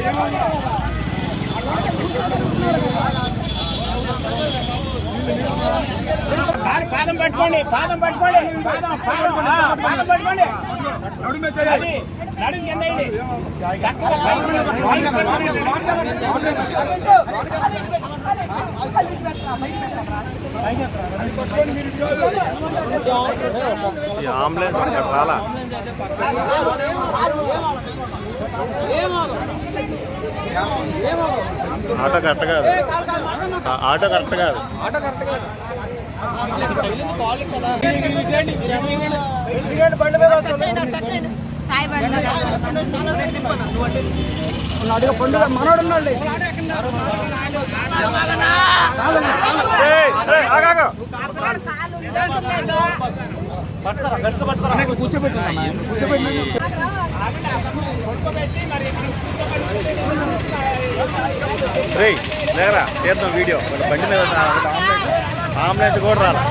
ఏమన్నా పాదం పట్టుకోండి పాదం పట్టుకోండి పాదం పాదం పాదం పట్టుకోండి. అది నడుము కింద. చక్కగా ఆటో కరెక్ట్ కాదు. ఆటో కరెక్ట్ కాదు. ఏయ్, ఆగాగు. రేయ్ లేరా తీద్దాం వీడియో. బండి మీద ఆంబులెన్స్ ఆంబులెన్స్ కూడా రాలా.